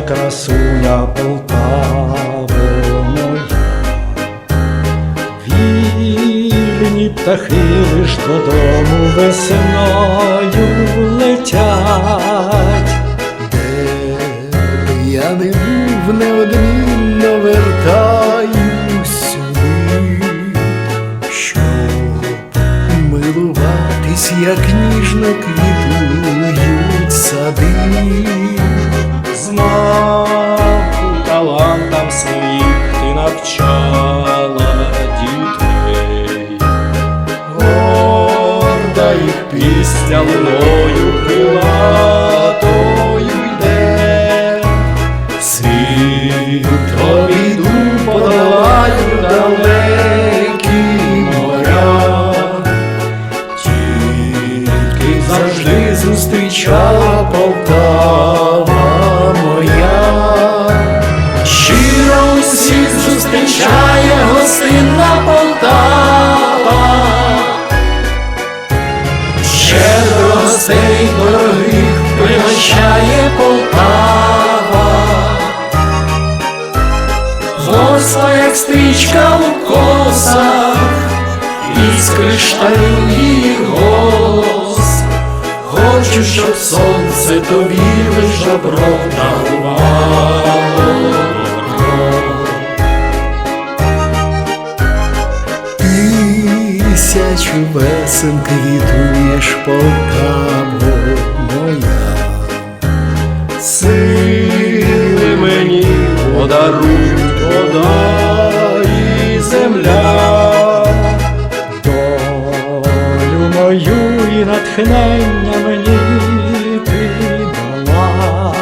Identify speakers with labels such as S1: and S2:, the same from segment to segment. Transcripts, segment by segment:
S1: красуня Полтаво моя. Вільні птахи лиш додому весною летять,
S2: Де я не був, неодмінно вертаюсь щоб милуватись, як ніжно квітують сади.
S1: Пісня луною крилатою йде. Світ обійду подолаю далекі моря. Тільки завжди зустрічала Полтава моя. Щиро усіх зустрічає як стрічка у косах, із кришталю голос. Хочу, щоб сонце тобі лиш добро дарувало.
S2: Тисячу весен квітуєш Полтаво моя.
S1: Сили мені подарують вода і земля, долю мою і натхнення мені ти дала.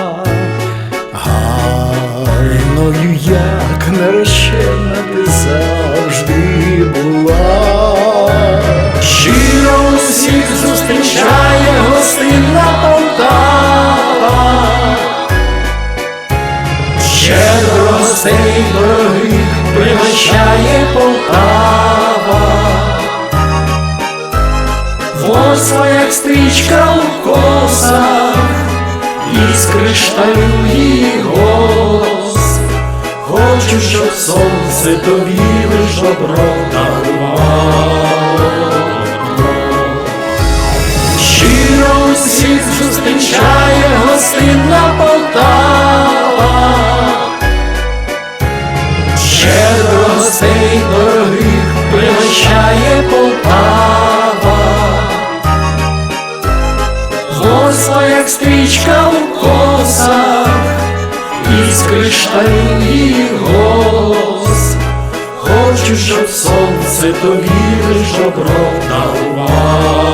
S2: Гарною, як наречена ти завжди була.
S1: Щиро усіх зустрічає гостинна Полтава. Щедро гостей дорогих пригощає Полтава. восла, як стрічка у косах, із кришталю її голос. Хочу, щоб сонце тобі лиш добро дарувало. Кришталю її голос. Хочу, щоб сонце тобі лиш добро дарувало.